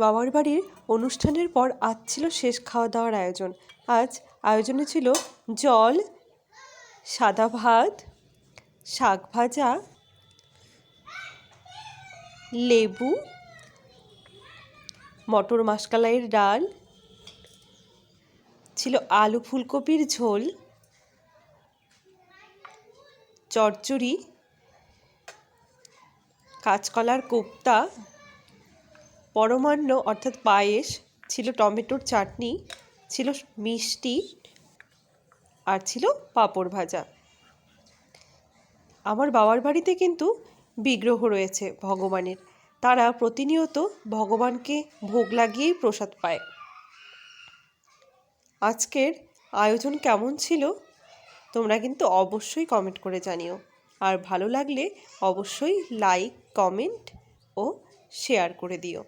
বাবার বাড়ির অনুষ্ঠানের পর আজ ছিল শেষ খাওয়া দাওয়ার আয়োজন। আজ আয়োজনে ছিল জল, সাদা ভাত, শাক ভাজা, লেবু, মটর মাসকালাইয়ের ডাল, ছিল আলু ফুলকপির ঝোল, চচ্চড়ি, কাঁচকলার কোপ্তা পরমান্ন অর্থাৎ পায়েস ছিল টমেটোর চাটনি, ছিল মিষ্টি আর ছিল পাঁপড় ভাজা। আমার বাবার বাড়িতে কিন্তু বিগ্রহ রয়েছে ভগবানের। তারা প্রতিনিয়ত ভগবানকে ভোগ লাগিয়েই প্রসাদ পায়। আজকের আয়োজন কেমন ছিল তোমরা কিন্তু অবশ্যই কমেন্ট করে জানিও। আর ভালো লাগলে অবশ্যই লাইক কমেন্ট ও শেয়ার করে দিও।